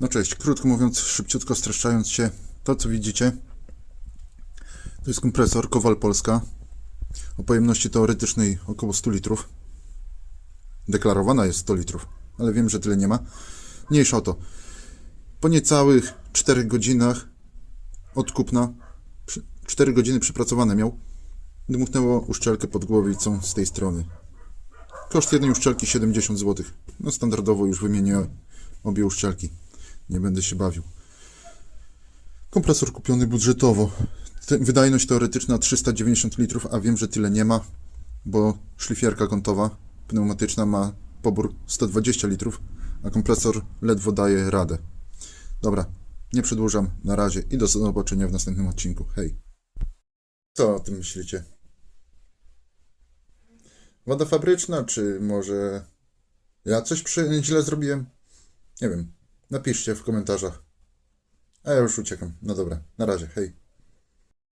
No cześć, krótko mówiąc, szybciutko streszczając się, to co widzicie, to jest kompresor Kowal Polska o pojemności teoretycznej około 100 litrów. Deklarowana jest 100 litrów, ale wiem, że tyle nie ma. Mniejsza o to. Po niecałych 4 godzinach od kupna, przy- 4 godziny przepracowane miał, dmuchnęło uszczelkę pod głowicą z tej strony. Koszt jednej uszczelki 70 zł. No standardowo już wymienię obie uszczelki. Nie będę się bawił. Kompresor kupiony budżetowo. Wydajność teoretyczna 390 litrów, a wiem, że tyle nie ma, bo szlifierka kątowa pneumatyczna ma pobór 120 litrów, a kompresor ledwo daje radę. Dobra, nie przedłużam. Na razie i do zobaczenia w następnym odcinku. Hej. Co o tym myślicie? Woda fabryczna, czy może ja coś źle zrobiłem? Nie wiem. Napiszcie w komentarzach. A ja już uciekam. No dobra, na razie, hej.